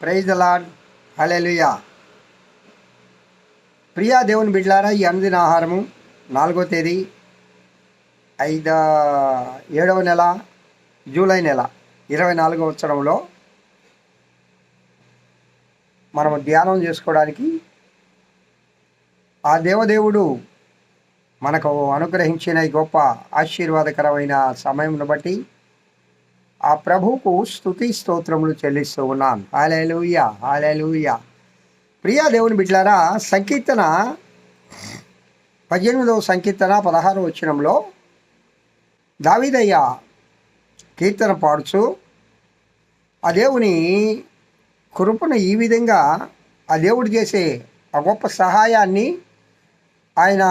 Praise lord hallelujah Priya దేవుని బిడ్లారా ఈ అనుదిన ఆహారము నాలుగో తేదీ ఐదు ఏడవ నెల జూలై నెల ఇరవై నాలుగో సంవత్సరంలో మనము ధ్యానం చేసుకోవడానికి ఆ దేవదేవుడు మనకు అనుగ్రహించిన ఈ గొప్ప ఆశీర్వాదకరమైన సమయంను బట్టి ఆ ప్రభువుకు స్థుతి స్తోత్రములు చెల్లిస్తూ ఉన్నాను హాలేలుయ్య హాలేలుయ్య ప్రియా దేవుని బిడ్లారా సంకీర్తన పద్దెనిమిదవ సంకీర్తన పదహారవ వచ్చినంలో దావిదయ్య కీర్తన పాడుచు ఆ దేవుని కృపను ఈ విధంగా ఆ దేవుడు చేసే ఆ గొప్ప సహాయాన్ని ఆయన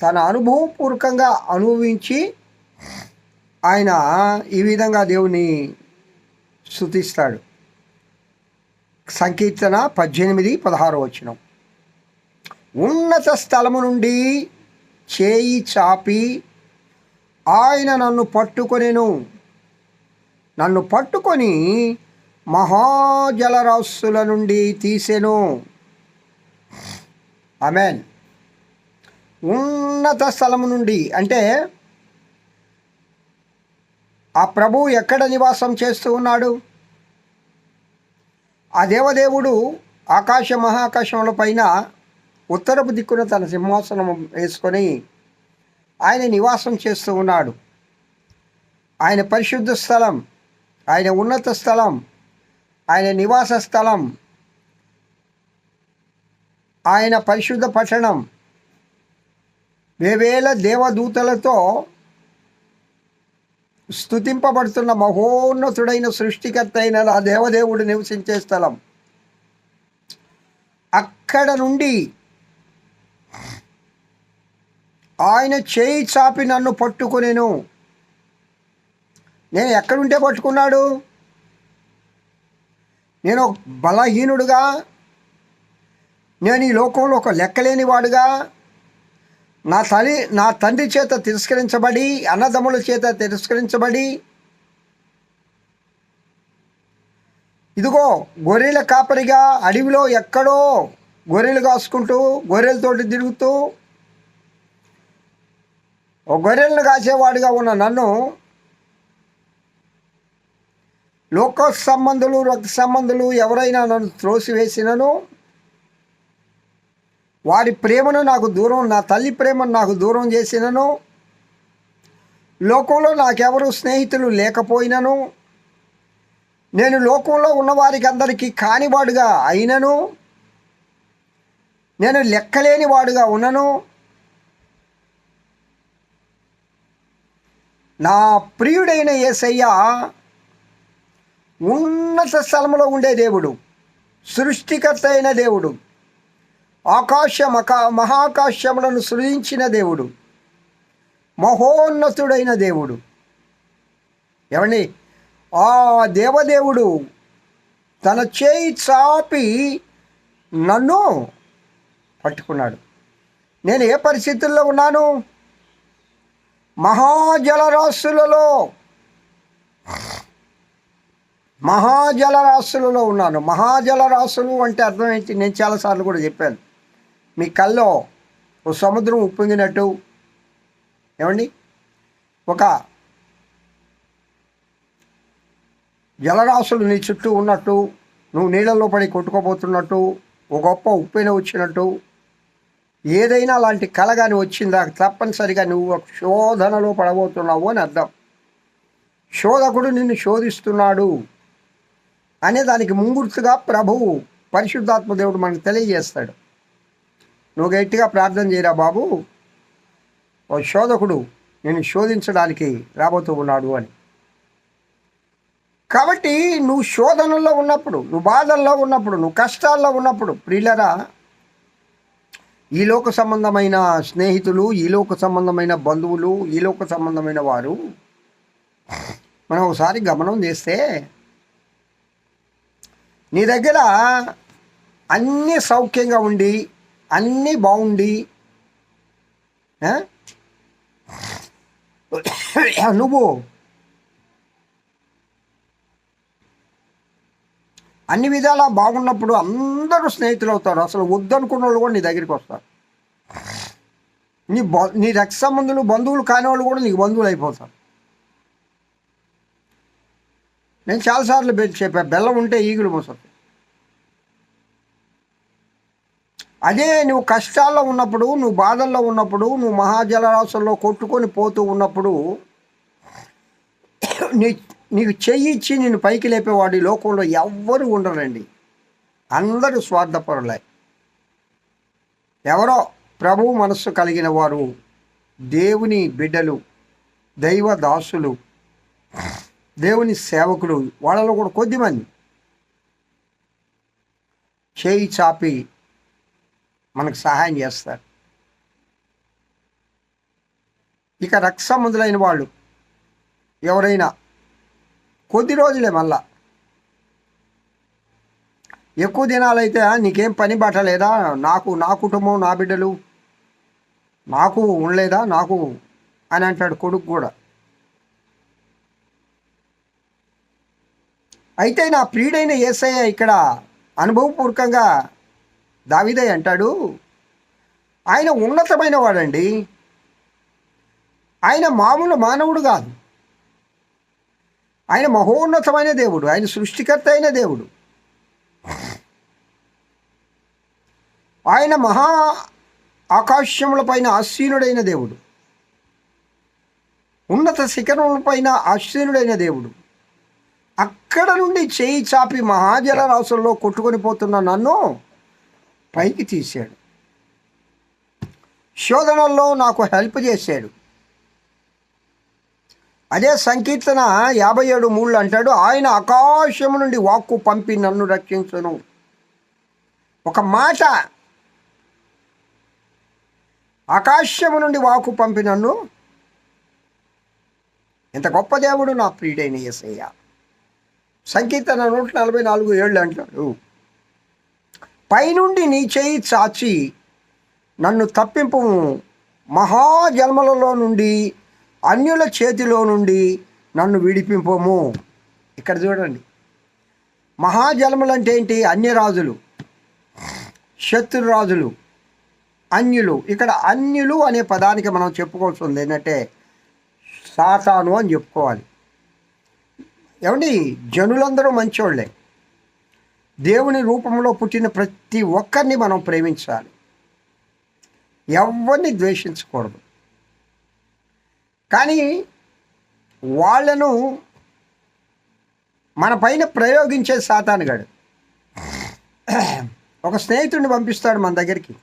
తన అనుభవపూర్వకంగా అనుభవించి ఆయన ఈ విధంగా దేవుని స్థుతిస్తాడు సంకీర్తన పద్దెనిమిది పదహారు వచ్చిన ఉన్నత స్థలము నుండి చేయి చాపి ఆయన నన్ను పట్టుకొనిను. నన్ను పట్టుకొని మహాజలరాశుల నుండి తీసెను. అమెన్ ఉన్నత స్థలము నుండి అంటే ఆ ప్రభువు ఎక్కడ నివాసం చేస్తూ ఉన్నాడు? ఆ దేవదేవుడు ఆకాశ మహాకాశముల పైన ఉత్తరపు దిక్కున తన సింహాసనం వేసుకొని ఆయన నివాసం చేస్తూ ఉన్నాడు. ఆయన పరిశుద్ధ స్థలం ఆయన ఉన్నత స్థలం ఆయన నివాస స్థలం ఆయన పరిశుద్ధ పట్టణం వేవేల దేవదూతలతో స్థుతింపబడుతున్న మహోన్నతుడైన సృష్టికర్త అయిన ఆ దేవదేవుడు నివసించే స్థలం. అక్కడ నుండి ఆయన చేయి చాపి నన్ను పట్టుకునేను. నేను ఎక్కడుంటే పట్టుకున్నాడు? నేను బలహీనుడుగా? నేను ఈ లోకంలో ఒక లెక్కలేని వాడుగా నా తల్లి నా తండ్రి చేత తిరస్కరించబడి అన్నదమ్ముల చేత తిరస్కరించబడి ఇదిగో గొర్రెల కాపరిగా అడవిలో ఎక్కడో గొర్రెలు కాసుకుంటూ గొర్రెలతోటి తిరుగుతూ ఓ గొర్రెలను కాసేవాడిగా ఉన్న నన్ను లోక సంబంధులు రక్త సంబంధులు ఎవరైనా నన్ను త్రోసివేసినను వారి ప్రేమను నాకు దూరం నా తల్లి ప్రేమను నాకు దూరం చేసినను. లోకంలో నాకెవరు స్నేహితులు లేకపోయినను. నేను లోకంలో ఉన్నవారికి అందరికీ కానివాడుగా అయినను. నేను లెక్కలేని వాడుగా ఉన్నను. నా ప్రియుడైన యేసయ్య ఉన్నత స్థలంలో ఉండే దేవుడు సృష్టికర్త అయిన దేవుడు. ఆకాశ మకా మహాకాశములను సృజించిన దేవుడు. మహోన్నతుడైన దేవుడు. ఏమండి? ఆ దేవదేవుడు తన చేయి చాపి నన్ను పట్టుకున్నాడు. నేను ఏ పరిస్థితుల్లో ఉన్నాను? మహాజలరాశులలో. మహాజలరాశులలో ఉన్నాను. మహాజలరాశులు అంటే అర్థం ఏంటి? నేను చాలాసార్లు కూడా చెప్పాను. మీ కల్లో ఓ సముద్రం ఉప్పొంగినట్టు. ఏమండి? ఒక జలరాశులు నీ చుట్టూ ఉన్నట్టు నువ్వు నీళ్ళలో పడి కొట్టుకోబోతున్నట్టు ఒక గొప్ప ఉప్పెన వచ్చినట్టు. ఏదైనా అలాంటి కళ కానీ వచ్చిందా? తప్పనిసరిగా నువ్వు ఒక శోధనలో పడబోతున్నావు అని అర్థం. శోధకుడు నిన్ను శోధిస్తున్నాడు అనే దానికి ముంగుర్తుగా ప్రభువు పరిశుద్ధాత్మ దేవుడు మనకు తెలియజేస్తాడు. నువ్వు గట్టిగా ప్రార్థన చేయరా బాబు? ఓ శోధకుడు నేను శోధించడానికి రాబోతూ ఉన్నాడు అని. కాబట్టి నువ్వు శోధనల్లో ఉన్నప్పుడు నువ్వు బాధల్లో ఉన్నప్పుడు నువ్వు కష్టాల్లో ఉన్నప్పుడు ప్రియులరా ఈ లోక సంబంధమైన స్నేహితులు ఈ లోక సంబంధమైన బంధువులు ఈ లోక సంబంధమైన వారు మనం ఒకసారి గమనం చేస్తే నీ దగ్గర అన్నీ సౌఖ్యంగా ఉండి అన్నీ బాగుండి. నువ్వు అన్ని విధాలా బాగున్నప్పుడు అందరూ స్నేహితులు అవుతారు. అసలు వద్దనుకున్న వాళ్ళు కూడా నీ దగ్గరికి వస్తారు. నీ బ నీ రక్త సంబంధులు బంధువులు కాని వాళ్ళు కూడా నీకు బంధువులు అయిపోతారు. నేను చాలాసార్లు చెప్పా బెల్లం ఉంటే ఈగులు పోసారు అదే నువ్వు కష్టాల్లో ఉన్నప్పుడు నువ్వు బాధల్లో ఉన్నప్పుడు నువ్వు మహాజలరాశుల్లో కొట్టుకొని పోతూ ఉన్నప్పుడు నీ నీకు చెయ్యి ఇచ్చి నేను పైకి లేపేవాడు ఈ లోకంలో ఎవ్వరు ఉండరండి. అందరూ స్వార్థపరులే. ఎవరో ప్రభు మనస్సు కలిగిన వారు దేవుని బిడ్డలు దైవ దాసులు దేవుని సేవకులు వాళ్ళలో కూడా కొద్దిమంది. చేయి చాపి మనకు సహాయం చేస్తారు. ఇక రక్త సంబంధులైన వాళ్ళు ఎవరైనా కొద్ది రోజులే మళ్ళా. ఎక్కువ దినాలైతే నీకేం పని బాట లేదా? నాకు నా కుటుంబం నా బిడ్డలు నాకు ఉండలేదా? నాకు అని అంటాడు కొడుకు కూడా. అయితే నా ప్రియుడైన ఏసయ్య ఇక్కడ అనుభవపూర్వకంగా దావిదయ్య అంటాడు ఆయన ఉన్నతమైన వాడండి. ఆయన మామూలు మానవుడు కాదు. ఆయన మహోన్నతమైన దేవుడు ఆయన సృష్టికర్త అయిన దేవుడు. ఆయన మహా ఆకాశముల పైన ఆసీనుడైన దేవుడు. ఉన్నత శిఖరముల పైన ఆసీనుడైన దేవుడు. అక్కడ నుండి చేయి చాపి మహాజల రాసుల్లో కొట్టుకొని పోతున్న నన్ను పైకి తీశాడు. శోధనల్లో నాకు హెల్ప్ చేశాడు. అదే సంకీర్తన యాభై ఏడు మూళ్ళు అంటాడు ఆయన ఆకాశము నుండి వాక్కు పంపి నన్ను రక్షించను. ఒక మాట ఆకాశము నుండి వాకు పంపి నన్ను. ఇంత గొప్ప దేవుడు నా ప్రియుడైన యేసయ్య సంకీర్తన నూట నలభై నాలుగు ఏళ్ళు అంటాడు పైనుండి నీ చేయి చాచి నన్ను తప్పింపు మహాజన్మలలో నుండి అన్యుల చేతిలో నుండి నన్ను విడిపింపము. ఇక్కడ చూడండి. మహాజన్మలు అంటే ఏంటి? అన్యరాజులు శత్రురాజులు అన్యులు. ఇక్కడ అన్యులు అనే పదానికి మనం చెప్పుకోవాల్సి ఉంది ఏంటంటే సాతాను అని చెప్పుకోవాలి. ఏమండి? జనులందరూ మంచోళ్ళే. దేవుని రూపంలో పుట్టిన ప్రతి ఒక్కరిని మనం ప్రేమించాలి. ఎవరిని ద్వేషించకూడదు. కానీ వాళ్ళను మన పైన ప్రయోగించే సాతానుగాడు ఒక స్నేహితుడిని పంపిస్తాడు మన దగ్గరికి.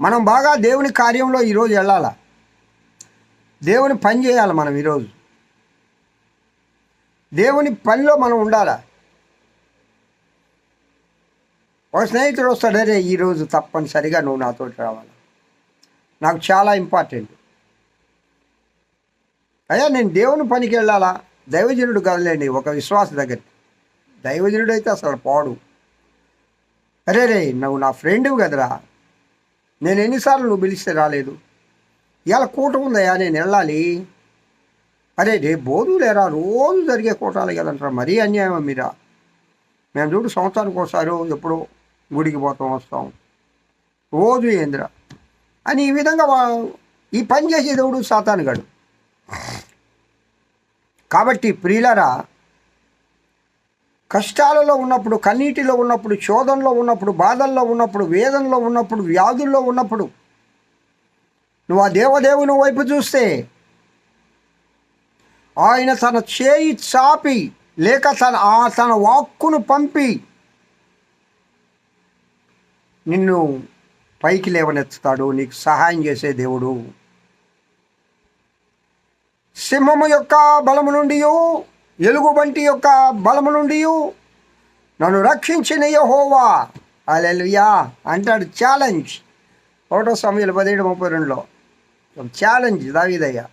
మనం బాగా దేవుని కార్యంలో ఈరోజు వెళ్ళాలా? దేవుని పని చేయాలి మనం ఈరోజు? దేవుని పనిలో మనం ఉండాలా? ఒక స్నేహితుడు వస్తాడు అరే ఈరోజు తప్పనిసరిగా నువ్వు నాతో రావాలి. నాకు చాలా ఇంపార్టెంట్. అయ్యా నేను దేవుని పనికి వెళ్ళాలా? దైవజనుడు కదలేండి ఒక విశ్వాస దగ్గర. దైవజనుడు అయితే అసలు పాడు. అరే రే నువ్వు నా ఫ్రెండ్ కదరా. నేను ఎన్నిసార్లు నువ్వు పిలిస్తే రాలేదు. ఇలా కూటం ఉందయ్యా నేను వెళ్ళాలి. అరే రే బోధు లేరా రోజు జరిగే కూటాలు కదంటారా మరీ అన్యాయం మీరా? మేము చూడు సంవత్సరానికి ఒకసారి ఎప్పుడో గుడికి పోతాం వస్తాం. రోజు ఏంద్ర అని ఈ విధంగా ఈ పని చేసే దేవుడు సాతానుగాడు కాబట్టి ప్రియులరా కష్టాలలో ఉన్నప్పుడు కన్నీటిలో ఉన్నప్పుడు శోధనలో ఉన్నప్పుడు బాధల్లో ఉన్నప్పుడు వేదనలో ఉన్నప్పుడు వ్యాధుల్లో ఉన్నప్పుడు నువ్వు ఆ దేవదేవుని వైపు చూస్తే ఆయన తన చేయి చాపి లేక తన ఆ తన వాక్కును పంపి నిన్ను పైకి లేవనెత్తుతాడు నీకు సహాయం చేసే దేవుడు. సింహము యొక్క బలము నుండి ఎలుగుబంటి యొక్క బలము నుండి నన్ను రక్షించిన యహోవా. అలెలుయా అంటాడు ఛాలెంజ్. ఒకటో సమయాలు పదిహేడు ముప్పై రెండులో ఛాలెంజ్ దావిదయ్య.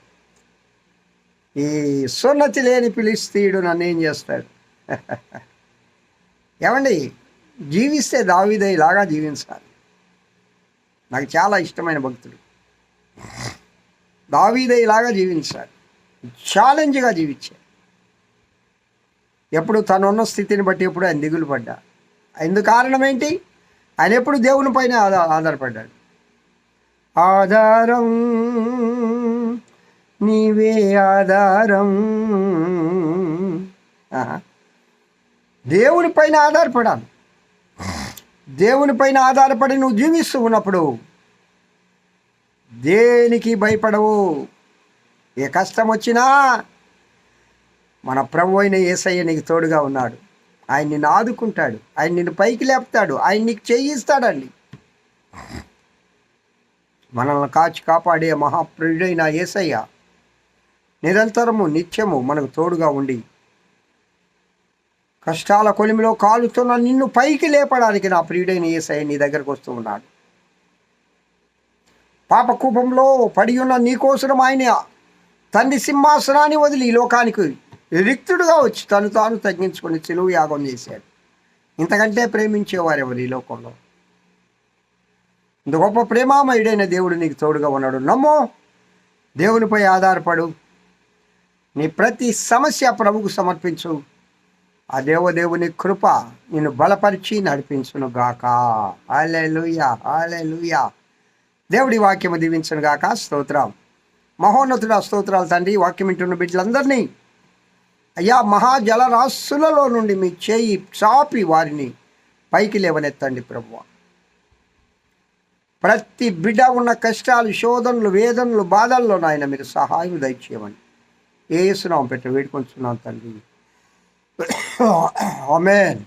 ఈ సున్నతి లేని పిలిస్తీయుడు నన్ను ఏం చేస్తాడు? ఏమండి జీవిస్తే దావిదయ్య లాగా జీవించాలి. నాకు చాలా ఇష్టమైన భక్తుడు. దావీదయ్యలాగా జీవించాలి. ఛాలెంజ్గా జీవించాడు ఎప్పుడు తనున్న స్థితిని బట్టి ఎప్పుడు ఆయన దిగులు పడ్డా. ఎందుకు కారణం ఏంటి? ఆయన ఎప్పుడు దేవుని పైన ఆధార ఆధారపడ్డాడు. ఆధారం నీవే ఆధారం. దేవుని పైన ఆధారపడాలి. దేవుని పైన ఆధారపడి నువ్వు జీవిస్తూ ఉన్నప్పుడు దేనికి భయపడవు? ఏ కష్టం వచ్చినా మన ప్రభు అయిన ఏసయ్య నీకు తోడుగా ఉన్నాడు. ఆయన నిన్ను ఆదుకుంటాడు. ఆయన నిన్ను పైకి లేపుతాడు. ఆయన నీకు చేయిస్తాడండి. మనల్ని కాచి కాపాడే మహాప్రియుడైన ఏసయ్య నిరంతరము నిత్యము మనకు తోడుగా ఉండి కష్టాల కొలిమిలో కాలుతున్న నిన్ను పైకి లేపడానికి నా ప్రియుడైన ఏసయ్య నీ దగ్గరకు వస్తూ ఉన్నాడు. పాపకూపంలో పడి ఉన్న నీకోసరం ఆయన తండ్రి సింహాసనాన్ని వదిలి ఈ లోకానికి రిక్తుడుగా వచ్చి తను తాను తగ్గించుకొని చెలువు యాగం చేశాడు. ఇంతకంటే ప్రేమించేవారు ఎవరు ఈ లోకంలో? ఇంత గొప్ప ప్రేమామయుడైన దేవుడు నీకు తోడుగా ఉన్నాడు. నమ్మో దేవునిపై ఆధారపడు. నీ ప్రతి సమస్య ప్రభుకు సమర్పించు. ఆ దేవదేవుని కృప నిన్ను బలపరిచి నడిపించును గాక. హాలెలూయా హాలెలూయా దేవుడి వాక్యము దీవించను గాక. స్తోత్రం. మహోన్నతుడు స్తోత్రాలు తండ్రి వాక్యం వింటున్న బిడ్డలందరినీ అయ్యా మహాజలరాశులలో నుండి మీ చేయి చాపి వారిని పైకి లేవనెత్తండి ప్రభువ. ప్రతి బిడ్డ ఉన్న కష్టాలు శోధనలు వేదనలు బాధల్లో నాయన మీరు సహాయం దయచేయమని. ఏసునాం పెట్టి వేడుకొంచున్నాం తండ్రి. ఆమేన్.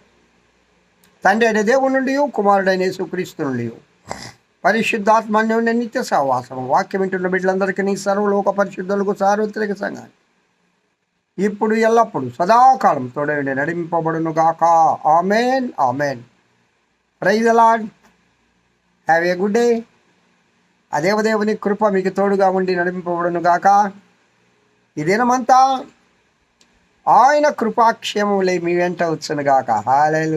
తండ్రి అయిన దేవుడి నుండి కుమారుడైన యేసుక్రీస్తు నుండి పరిశుద్ధాత్మన్యుని నిత్య సహవాసం వాక్యం వింటున్న బిడ్డలందరికీ సర్వలోక పరిశుద్ధులకు సార్వత్రిక సంఘాన్ని ఇప్పుడు ఎల్లప్పుడు సదాకాలం తోడేండి నడిపింపబడును గాక amen. Amen praise the Lord have a good day ఆ దేవదేవుని కృప మీకు తోడుగా ఉండి నడిపింపబడును గాక ఈ దినమంతా ఆయన కృపాక్షేమములే మీ వెంట వచ్చునుగాక. హాలేలు